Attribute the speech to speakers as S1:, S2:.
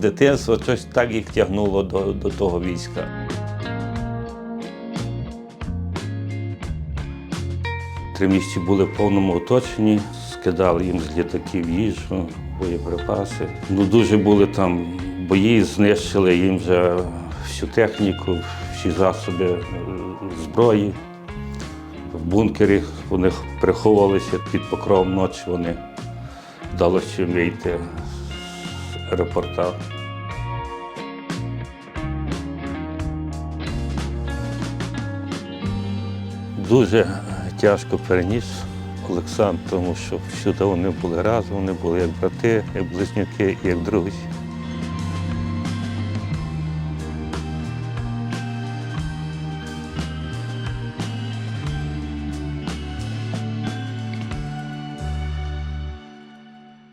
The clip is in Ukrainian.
S1: дитинства щось так їх тягнуло до, до того війська. Три місяці були в повному оточенні, скидали їм з літаків їжу, боєприпаси. Ну, дуже були там бої, знищили їм вже всю техніку, всі засоби е, зброї. В бункері вони приховувалися під покровом ночі, вони вдалося вийти аеропорта. Дуже тяжко переніс Олександр, тому що всюди вони були разом, вони були як брати, як близнюки, як друзі.